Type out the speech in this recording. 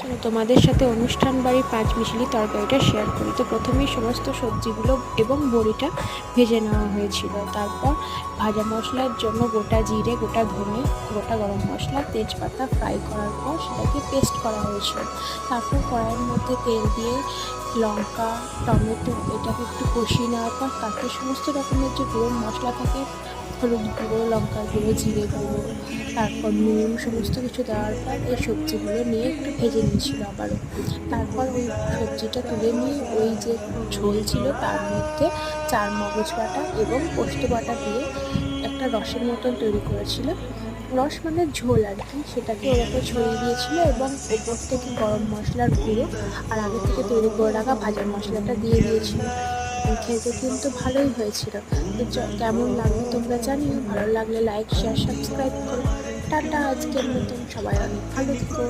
চলো তোমাদের সাথে অনুষ্ঠান বাড়ির পাঁচ মিশালি তরকারিটা শেয়ার করি। তো প্রথমেই সমস্ত সবজিগুলো এবং বড়িটা ভেজে নেওয়া হয়েছিল। তারপর ভাজা মশলার জন্য গোটা জিরে, গোটা ধনে, গোটা গরম মশলা, তেজপাতা ফ্রাই করার পর সেটাকে পেস্ট করা হয়েছিল। তারপর কড়াইয়ের মধ্যে তেল দিয়ে লঙ্কা, টমেটো, এটাকে একটু কষিয়ে নেওয়ার পর তাতে সমস্ত রকমের যে গরম মশলা থাকে হলুদ গুঁড়ো, লঙ্কা গুঁড়ো, জিরে গুঁড়ো, তারপর নুন, সমস্ত কিছু দেওয়ার পর এই সবজিগুলো নিয়ে একটু ভেজে নিয়েছিল আবারও। তারপর ওই সবজিটা তুলে নিয়ে ওই যে ঝোল ছিল তার মধ্যে চার মগজ বাটা এবং পোস্ত বাটা দিয়ে একটা রসের মতন তৈরি করেছিল। রস মানে ঝোল আর কি, সেটাকে ওরকম ছড়িয়ে দিয়েছিল এবং ওপর থেকে গরম মশলার গুঁড়ো আর আগে থেকে তৈরি করে রাখা ভাজা মশলাটা দিয়ে দিয়েছিল। খেতে কিন্তু ভালোই হয়েছিল। কেমন লাগল তোমরা জানিও। ভালো লাগলে লাইক শেয়ার সাবস্ক্রাইব করো। টাটা, আজকের মতন সবাই অনেক ভালো থেকো।